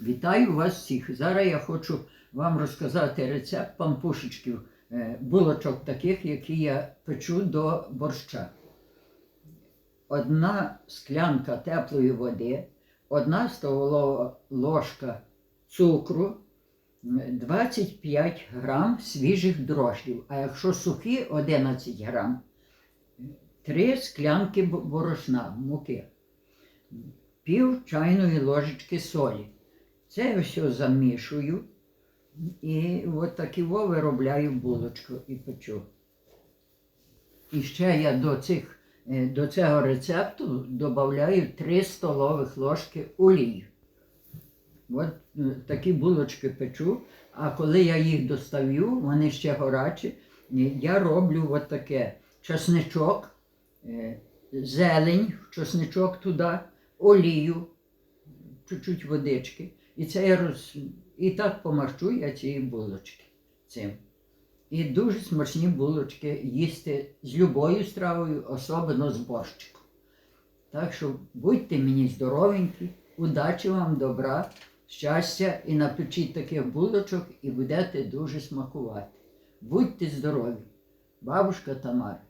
Вітаю вас всіх. Зараз я хочу вам розказати рецепт пампушечків, е, булочок таких, які я печу до борща. Одна склянка теплої води, одна столова ложка цукру, 25 грам свіжих дрожжів, а якщо сухі 11 грам, три склянки борошна, муки, пів чайної ложечки солі. Це все замішую і от такі виробляю булочку і печу. І ще я до, цих, е, до цього рецепту додаю 3 столових ложки олії. От е, такі булочки печу, а коли я їх доставлю, вони ще горячі, е, я роблю от таке чесничок, зелень, чесничок туди, олію, чуть-чуть водички. І це я роз... і так помащу я ці булочки цим. І дуже смачні булочки їсти з любою стравою, особливо з борщиком. Так що будьте мені здоровенькі, удачі вам, добра, щастя і напечіть таких булочок і будете дуже смакувати. Будьте здорові. Бабушка Тамара.